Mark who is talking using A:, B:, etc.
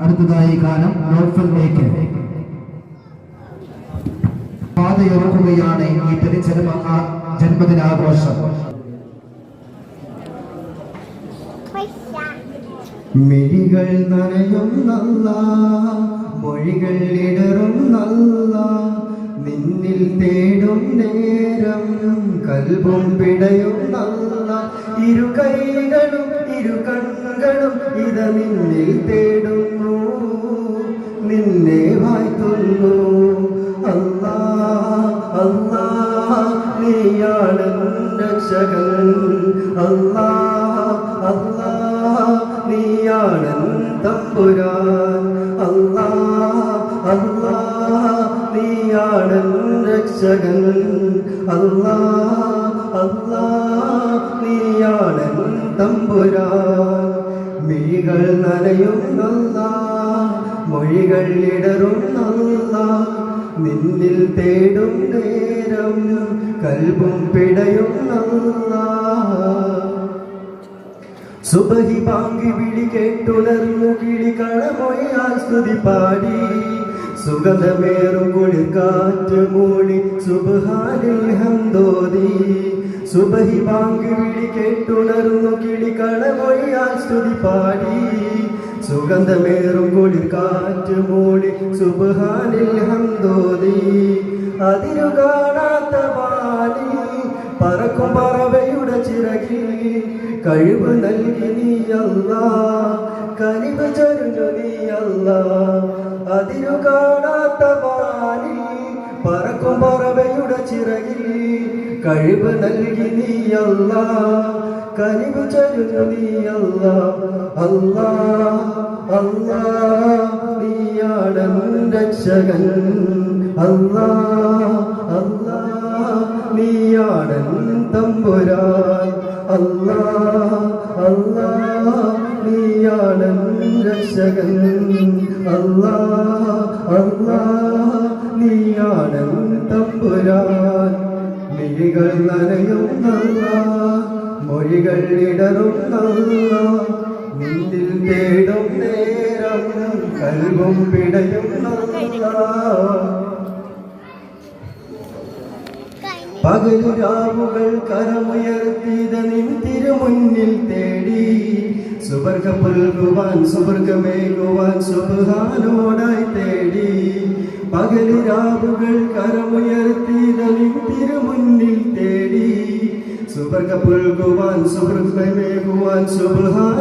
A: അടുത്തതായി ഗാനം നോഫലിലേക്ക് ഈ തിരുജന്മ ആ- ജന്മദിനാഘോഷം.
B: മിഴികൾ നനയും നല്ല മൊഴികൾ ഇടറും നല്ല നിന്നിൽ തേടും നേരം കൽബും പിടയുന്ന ഇരു കൈകളും ഇരു കണ്ണുകളും ഇത നിന്നിൽ തേടുന്നു. നിന്നെ വായ്ത്തുന്നു. അല്ലാ അല്ലാ നീയാണ് രക്ഷകൻ. അല്ലാ അല്ലാ നീയാണ് അല്ലാ നീയാണ് രക്ഷകൻ. അല്ലാ അല്ലാ നീയാണ് തമ്പുരാൻ. മിഴികൾ നനയുന്നല്ല മൊഴികൾ ഇടറുന്നല്ല നിന്നിൽ തേടും നേരം കൽബും പിടയുന്നല്ല സുബഹി പാങ്കി വിളി കേട്ടുണർന്നു കിളി കളമൊയ്യാൽ സ്തുതി പാടി. സുഗന്ധമേറും കുളിർ കാറ്റ് മൂളി സുബഹാനിൽ ഹന്തോതി സുബഹി പാങ്കി വിളി കേട്ടുണർന്നു കിളി കളമൊയ്യാൽ സ്തുതി പാടി. സുഗന്ധമേറും കുളിർ കാറ്റ് മൂളി സുബഹാനിൽ ഹന്തോതി അതിരു കാണാത്ത പാലി പറക്കും പറവയുടെ ചിറകിൽ കഴിവ് നൽകി നീ അല്ല. കനിവ് നീ അല്ല. അതിരു കാണാത്ത പാലി പറക്കും പറവയുടെ ചിറകിൽ കഴിവ് നൽകി നീ അല്ല. കനിവ് ചൊരിഞ്ഞു നീ അല്ല. അല്ല അല്ല നീയാണ് രക്ഷകൻ. അല്ല അല്ലാ നീയാടൻ തമ്പുരാൻ. അല്ലാ അല്ലാ നീയാണ് രക്ഷകൻ. അല്ലാ അല്ലാ നീയാണ് തമ്പുരാൻ. മിഴികൾ നനയുന്നല്ല മൊഴികൾ ഇടറുന്നല്ല. നിന്നിൽ തേടും നേരം കൽവും പിടയുന്നല്ല. പകലുരാവുകൾ കരമുയർത്തിത നിൻ തിരുമുന്നിൽ തേടി. സുവർഗ പുൽകുവാൻ സുവർഗമേകുവാൻ സുബാനോടായി തേടി. പകലുരാവുകൾ കരമുയർത്തിത നിൻ തിരുമുന്നിൽ തേടി. സുവർഗ പുൽകുവാൻ സുവർഗമേകുവാൻ സുബാന